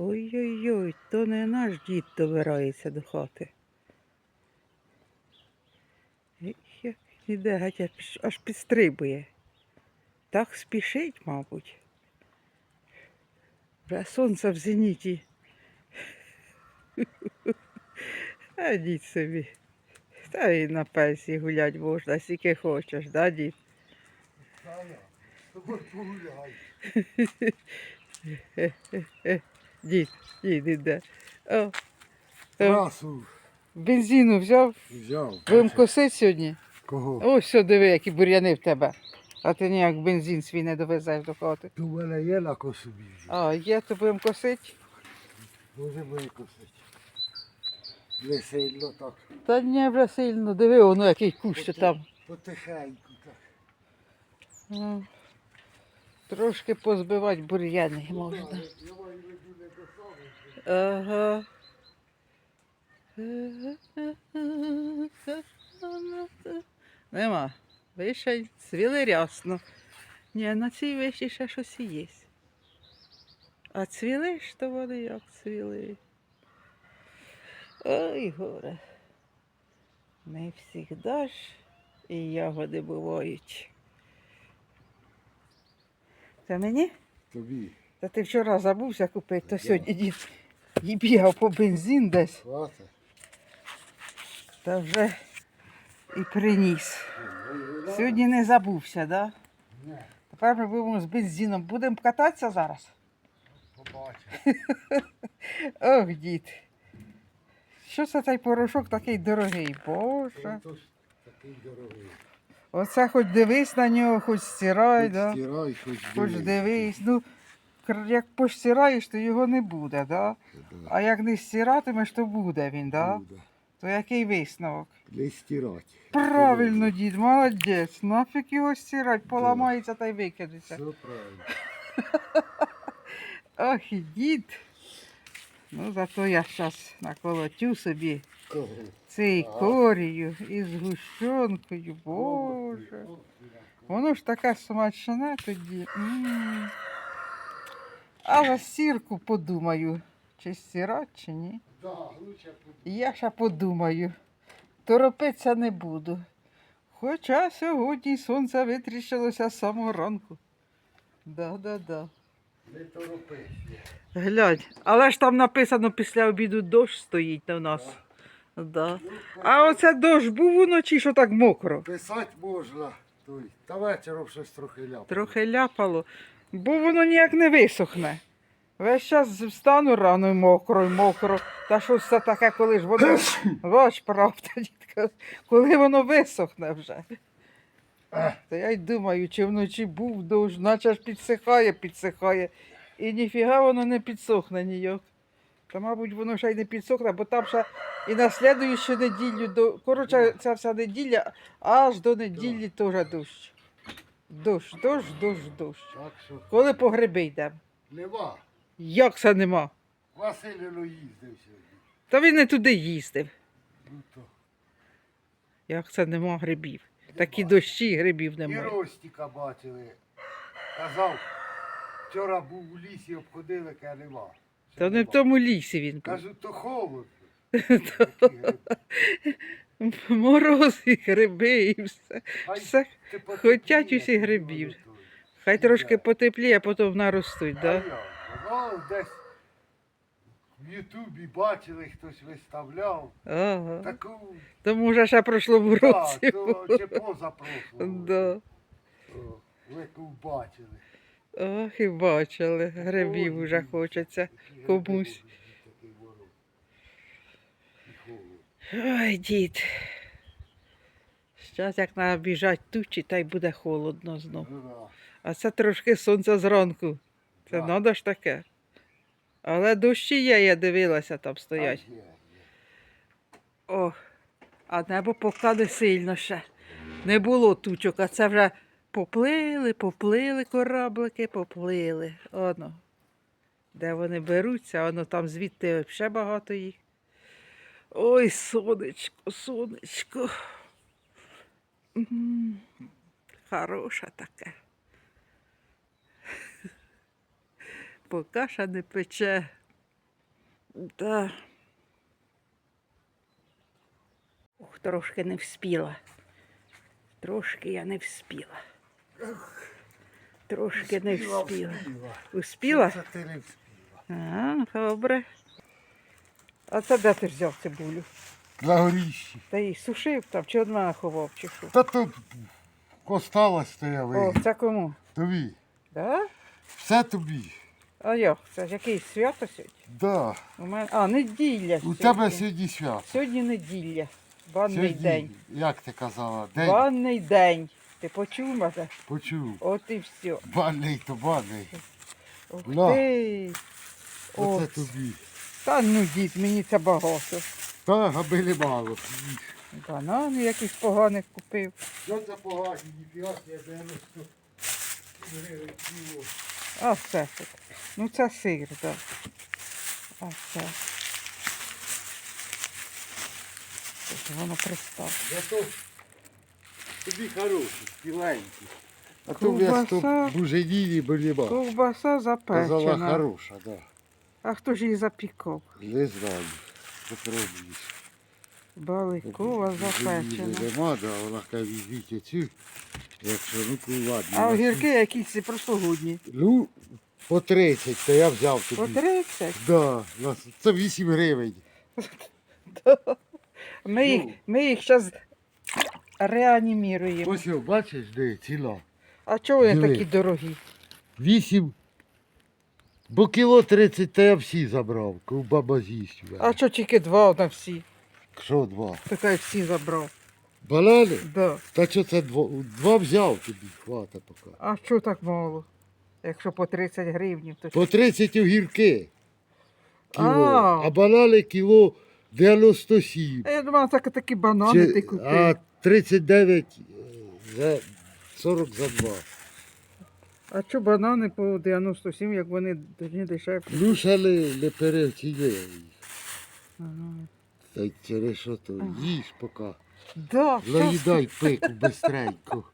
Ой-ой-ой, то не наш дід добирається до хати. Як іде, геть аж- аж підстрибує. Так спішить, мабуть. Вже сонце в зеніті. А дід собі. Та і на пенсії гулять можна, скільки хочеш, да, дід? Таня, тобі погуляй. Дід, дід іде. О, Красу бензину взяв. взяв. Будемо косити сьогодні. Кого? Ось що диви, які бур'яни в тебе. А ти ніяк бензин свій не довезеш до хати. У мене є на косу біжу. А, є, то будемо косити. Може викосити. Не сильно так. Та ні, вже сильно. Диви, воно який кущ там. Потихеньку так. Ну, Трошки позбивати бур'яни можна. Ага. Нема. Вишень цвіли рясно. Ні, на цій вишні ще щось і є. А цвіли ж то вони як цвіли. Ой, горе. Не завжди ж і ягоди бувають. Це мені? Тобі. Та ти вчора забувся купити, то сьогодні дід і бігав по бензин десь, Хвата. та вже і приніс. Сьогодні не забувся, да? Не, Тепер ми будемо з бензином. Будемо кататися зараз. побачив. Ох, дід. Що це цей порошок такий дорогий? Боже. Такий дорогий. Оце хоч дивись на нього, хоч стирай, Хоч да? стирай, хоч хоч дивись. дивись. Ну, як постираєш, то його не буде, да? Да, А як не стиратимеш, то буде він, да? буде. То який висновок? Не стирати. Правильно, дід, молодець. Нафіг його стирать, поламається та й викидеться. Все правильно. Ох, і дід. Ну, зато я зараз наколотю собі? Цей корію із гущонкою. Боже. Воно ж таке смачне тоді. М. А за сірку подумаю, чи стирать, чи ні. Я ще подумаю. Торопитися не буду. Хоча сьогодні сонце витріщилося з самого ранку. Да-да-да. не торопись. Глянь, але ж там написано після обіду дощ стоїть у нас. Да. Ну, А оце дощ був уночі, що так мокро. Писати можна. Той. Та вечором щось трохи ляп. Трохи ляпало, бо воно ніяк не висохне. Весь час встану рано і мокро, і мокро. Та що це таке, коли ж воно. Ваш правда, дітка, коли воно висохне вже. Та я й думаю, чи вночі був дощ, наче ж підсихає, підсихає. І ніфіга воно не підсохне ніяк. Та, мабуть, воно ще й не підсохне, бо там ще і на слідуючу неділю, до... коротше, ця вся неділя, аж до неділі теж дощ. Дощ, дощ, дощ, дощ. Так що Коли по гриби йдемо? нема. Як це нема? Василіно їздив сьогодні. Та він не туди їздив. Ну то. Як це нема грибів? Такі дощі грибів І немає. Ростіка бачили. Казав, вчора був у лісі, обходили, каже, нема. Та не в тому лісі він був. Кажу, то холодно. Мороз і гриби і все. Хай все. ти хотять усі грибів. Хай трошки потепліє, а потім наростуть, А да? Ну, десь в Ютубі бачили, хтось виставляв. Ага. Таку, То може ще прошлому да, році. то, чи позапрошлого. Да. О, Ви яку бачили. Ох, і бачили. Грибів уже хочеться. комусь. Ой, дід. Зараз як набіжать тучі, та й буде холодно знов. Ну. А це трошки сонце зранку. Це треба ж таке. Але дощі є, я дивилася, там стоять. А, є, є. О, а небо поки не сильно ще. Не було тучок, а це вже поплили, поплили кораблики, поплили. Оно. Де вони беруться, воно там звідти ще багато їх. Ой, сонечко, сонечко. М, Хороше таке. Поки ще не пече. Да. Ух, трошки не вспіла. Трошки я не вспіла. Трошки не вспіла. успіла. Вспіла. А, добре. А це де ти взяв цибулю? На горіщі. Та її сушив там, чи одна ховав, чи що? Та тут осталось то я О, вийду. це кому? Тобі. Да? Все тобі. А як? Це ж якийсь свято сьогодні? Да. У мене... А, неділя. У тебе сьогодні свято. Сьогодні неділя. Банний Сьогодні, день. як ти казала, день Банний день. Ти почув мене? почув. От і все. Банний то банний. Ух На. ти. Оце От. тобі. Та ну дід, мені це багато. Та аби не мало. Банани якісь поганих купив. Що це погані, ніфіга, я 90 гривень кіло. А це тут. Ну це сир, так. А це. Тут воно пристало. Зато тобі хороші, спіленькі. А то вместо Ковбаса. буженіні мало. Ковбаса Казала запечена. хороша, да. А хто ж її запікав? Не знаю. Попробуєш. Баликова запечена. Нема, да, вона каже, візьміть цю. Якщо, ну, ладно. А огірки якісь і прошлогодні. Ну, по 30, то я взяв тобі. По 30. Да, на- це 8 гривень. Ми їх, Ну. ми їх зараз реаніміруємо. Ось його, бачиш, де ціла. А чого вони Диви. такі дорогі? 8. Бо кіло 30, то я всі забрав. Ковбаба з'їсть. А що тільки два на всі? Що два? Така всі забрав. Банани? Да. Та що це два? Два взяв тобі, хвата поки. А що так мало? Якщо по 30 гривнів, то По 30 огірки. Кіло. А. А, банани кіло 97. А я думала, так такі банани Чи- ти купив. а 39 е, за 40 за 2. А що банани по 97, як вони тоді дешевші? Ще не, не їх. Ага. Та й через що то їж поки. Да, Наїдай пику бистренько.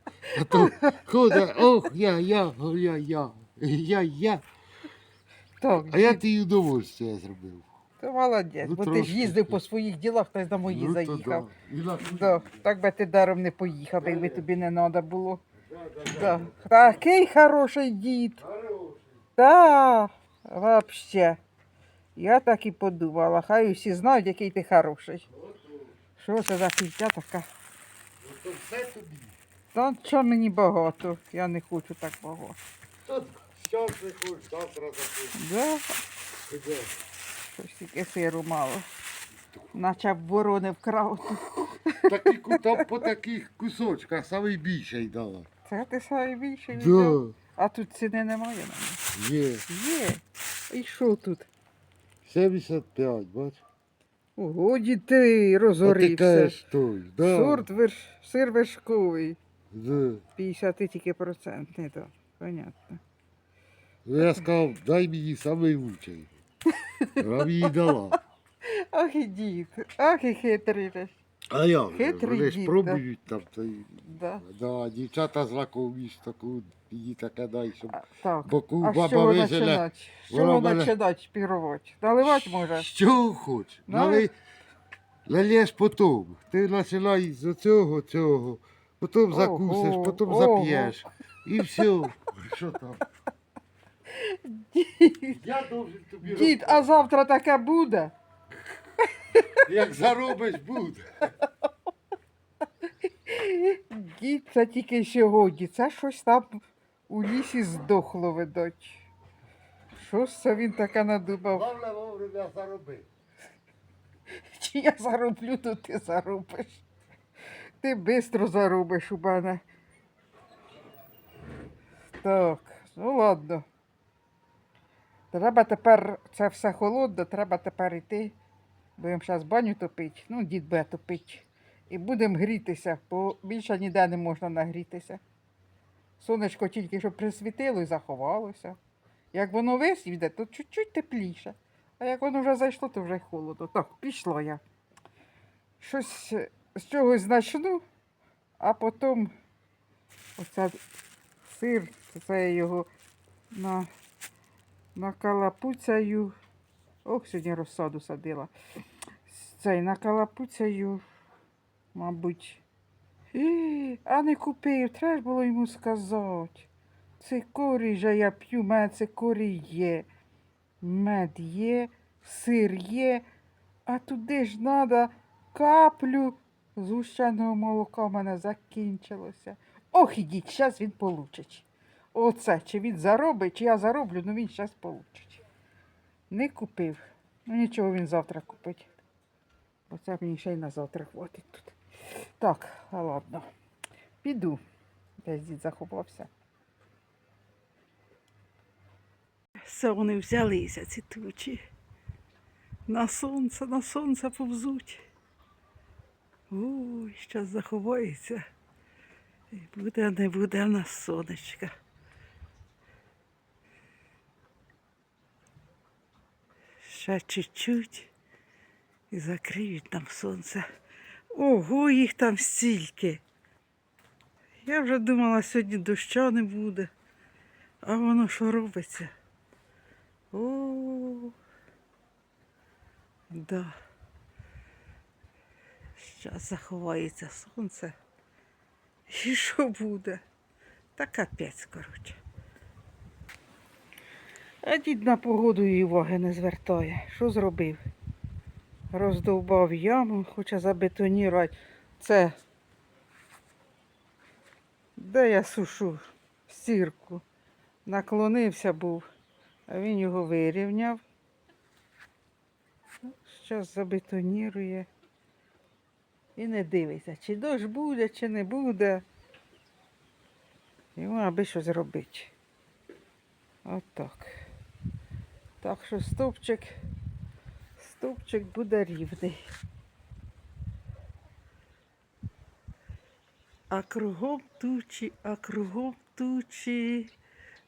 А то ходить, ох, я, я, я, я, я, я. Так, А я ти удовольствие зробив. Ти молодець, Ну, бо ти трошки. ж їздив по своїх ділах, та й на мої Ну, то заїхав. да. І на- Да, так би ти даром не поїхав, якби тобі не треба було. Да. Такий хороший дід. Так, вообще. Я так і подумала. Хай усі знають, який ти хороший. Що це за фігня така? То все тобі. Та що мені багато, я не хочу так багато. То що ти хочеш, завтра захочеш. Да, Ходи. Щось тільки сиру мало. Наче б ворони вкрав. Такі там по таких кусочках саме більше й дала. Це ти саме більше взяв. Да, А тут ціни немає на них. є. Є. І що тут? 75, бач. Ого, ти розорився. той, да. Сорт верш... сир вершковий. Да. 50 тільки процентний, так. Понятно. Ну, Я сказав, дай мені самий лучший. Дала. Ах і дід, ах і хитрий. же ж. А як? же, Хитрий Вони ж дід, пробують там. Й- Да. Да, дівчата з лакові таку, мені таке дай, щоб А, так. боку А з баба чого починати? З вона мене- починати шпірувати? Наливати може? З чого хоч? Ну, Нали... Потім. Ти починай з цього, цього, потім Ого, закусиш, потім ого. зап'єш. І все. Що там? Я должен тобі Дід, а завтра таке буде? Як заробиш, буде. Дід, це тільки сьогодні. Це щось там у лісі здохло, видать. Що ж це він таке надумав? Головне вовремя заробити. Чи я зароблю, то ти заробиш. Ти швидко заробиш у мене. Так, ну ладно. Треба тепер, це все холодно, треба тепер йти. Будемо зараз баню топити. Ну, дід буде топити. І будемо грітися, бо більше ніде не можна нагрітися. Сонечко тільки що присвітило і заховалося. Як воно висійде, то чуть-чуть тепліше. А як воно вже зайшло, то вже холодно. Так, пішла я. Щось з чогось почну, а потім оце сир, це його на, накалапуцяю Ох, сьогодні розсаду садила. Цей накалапуцею, мабуть. Е, А не купив, треба було йому сказати. Цикорій же я п'ю, в мене цикорій є. Мед є, сир є, а туди ж треба каплю згущеного молока в мене закінчилося. Ох, ідіть, зараз він получить. Оце, чи він заробить, чи я зароблю, ну він зараз получить. Не купив. Ну нічого він завтра купить. Бо це мені ще й на завтра хватить тут. Так, а ладно. Піду. Десь дід заховався. Все вони взялися, ці тучі. На сонце, на сонце повзуть. Ой, щас заховається. Буде, не буде в нас сонечка. Ще чуть-чуть і закриють нам сонце. Ого, їх там стільки. Я вже думала, сьогодні доща не буде. А воно що робиться? О, да. Зараз заховається сонце. І що буде? Та капець, коротше. А дід на погоду і уваги не звертає. Що зробив? Роздовбав яму, хоче забетонірувати. Це де я сушу сірку. Наклонився був, а він його вирівняв. Зараз забетонірує. І не дивиться, чи дощ буде, чи не буде. Йому аби щось робити. Отак. Так що стовпчик, стовпчик буде рівний. А кругом тучі, а кругом тучі.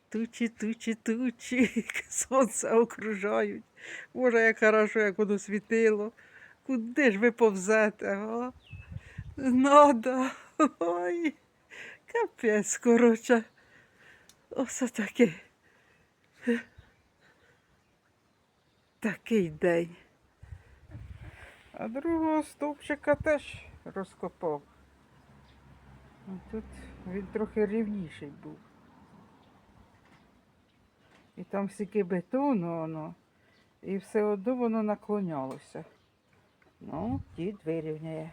Тучі, тучі, тучі. Сонце окружають. Боже, як хорошо, як воно світило. Куди ж ви повзете, а? Надо. Ой, капець, коротше. Оце таке. Такий день. А другого стовпчика теж розкопав. Тут він трохи рівніший був. І там стільки бетону воно, і все одно воно наклонялося. Ну, дід вирівняє.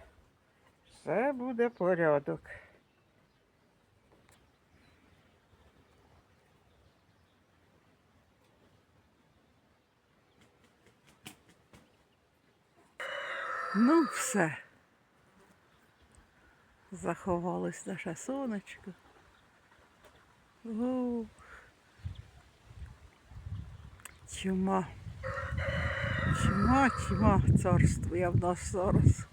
Все буде порядок. Ну, все. Заховалось наше сонечко. Ух. Тьма. Тьма, тьма царствує в нас зараз.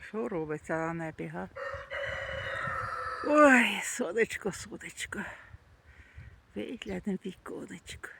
Що робиться на небі, га? Ой, сонечко, сонечко. Виглянемо віконечко.